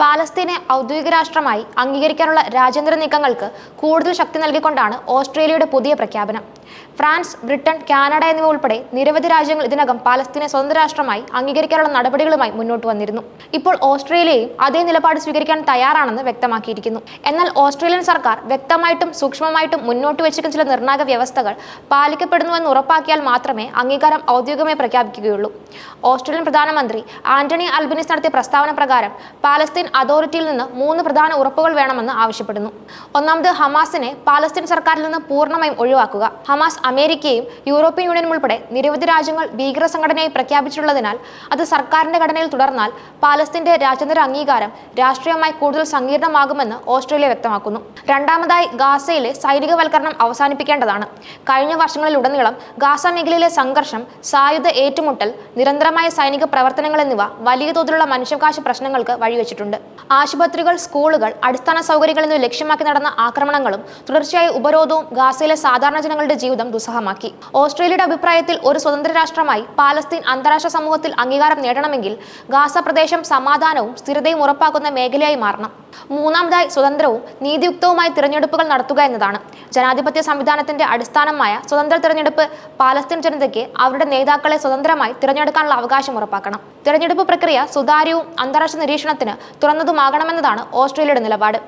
പാലസ്തീനെ ഔദ്യോഗിക രാഷ്ട്രമായി അംഗീകരിക്കാനുള്ള രാജ്യാന്തര നീക്കങ്ങൾക്ക് കൂടുതൽ ശക്തി നൽകിക്കൊണ്ടാണ് ഓസ്ട്രേലിയയുടെ പുതിയ പ്രഖ്യാപനം. ഫ്രാൻസ് ബ്രിട്ടൻ കാനഡ എന്നിവ ഉൾപ്പെടെ നിരവധി രാജ്യങ്ങൾ ഇതിനകം പാലസ്തീനെ സ്വതന്ത്ര രാഷ്ട്രമായി അംഗീകരിക്കാനുള്ള നടപടികളുമായി മുന്നോട്ട് വന്നിരുന്നു. ഇപ്പോൾ ഓസ്ട്രേലിയയും അതേ നിലപാട് സ്വീകരിക്കാൻ തയ്യാറാണെന്ന് വ്യക്തമാക്കിയിരിക്കുന്നു. എന്നാൽ ഓസ്ട്രേലിയൻ സർക്കാർ വ്യക്തമായിട്ടും സൂക്ഷ്മമായിട്ടും മുന്നോട്ട് വെച്ചിരിക്കുന്ന ചില നിർണായക വ്യവസ്ഥകൾ പാലിക്കപ്പെടുന്നുവെന്ന് ഉറപ്പാക്കിയാൽ മാത്രമേ അംഗീകാരം ഔദ്യോഗികമായി പ്രഖ്യാപിക്കുകയുള്ളൂ. ഓസ്ട്രേലിയൻ പ്രധാനമന്ത്രി ആന്റണി അൽബിനിസ് നടത്തിയ പ്രസ്താവന പ്രകാരം പാലസ്തീൻ അതോറിറ്റിയിൽ നിന്ന് മൂന്ന് പ്രധാന ഉറപ്പുകൾ വേണമെന്ന് ആവശ്യപ്പെടുന്നു. ഒന്നാമത് ഹമാസിനെ പാലസ്തീൻ സർക്കാരിൽ നിന്ന് പൂർണമായും ഒഴിവാക്കുക. ഹമാസ് അമേരിക്കയും യൂറോപ്യൻ യൂണിയനും ഉൾപ്പെടെ നിരവധി രാജ്യങ്ങൾ ഭീകര സംഘടനയായി പ്രഖ്യാപിച്ചിട്ടുള്ളതിനാൽ അത് സർക്കാരിന്റെ ഘടനയിൽ തുടർന്നാൽ പാലസ്തീന്റെ രാജ്യാന്തര അംഗീകാരം രാഷ്ട്രീയമായി കൂടുതൽ സങ്കീർണമാകുമെന്ന് ഓസ്ട്രേലിയ വ്യക്തമാക്കുന്നു. രണ്ടാമതായി ഗാസയിലെ സൈനികവൽക്കരണം അവസാനിപ്പിക്കേണ്ടതാണ്. കഴിഞ്ഞ വർഷങ്ങളിലുടനീളം ഗാസ മേഖലയിലെ സംഘർഷം സായുധ ഏറ്റുമുട്ടൽ നിരന്തരമായ സൈനിക പ്രവർത്തനങ്ങൾ എന്നിവ വലിയ തോതിലുള്ള മനുഷ്യാവകാശ പ്രശ്നങ്ങൾക്ക് വഴിവെച്ചിട്ടുണ്ട്. ആശുപത്രികൾ സ്കൂളുകൾ അടിസ്ഥാന സൗകര്യങ്ങൾ എന്നിവ ലക്ഷ്യമാക്കി നടന്ന ആക്രമണങ്ങളും തുടർച്ചയായ ഉപരോധവും ഗാസയിലെ സാധാരണ ജനങ്ങളുടെ ജീവിതം ദുസ്സഹമാക്കി. ഓസ്ട്രേലിയയുടെ അഭിപ്രായത്തിൽ ഒരു സ്വതന്ത്ര രാഷ്ട്രമായി പാലസ്തീൻ അന്താരാഷ്ട്ര സമൂഹത്തിൽ അംഗീകാരം നേടണമെങ്കിൽ ഗാസ പ്രദേശം സമാധാനവും സ്ഥിരതയും ഉറപ്പാക്കുന്ന മേഖലയായി മാറണം. മൂന്നാമതായി സ്വതന്ത്രവും നീതിയുക്തവുമായ തിരഞ്ഞെടുപ്പുകൾ നടത്തുക എന്നതാണ്. ജനാധിപത്യ സംവിധാനത്തിന്റെ അടിസ്ഥാനമായ സ്വതന്ത്ര തിരഞ്ഞെടുപ്പ് പാലസ്തീൻ ജനതയ്ക്ക് അവരുടെ നേതാക്കളെ സ്വതന്ത്രമായി തിരഞ്ഞെടുക്കാനുള്ള അവകാശം ഉറപ്പാക്കണം. തിരഞ്ഞെടുപ്പ് പ്രക്രിയ സുതാര്യവും അന്താരാഷ്ട്ര നിരീക്ഷണത്തിന് തുറന്നതുമാകണമെന്നതാണ് ഓസ്ട്രേലിയയുടെ നിലപാട്.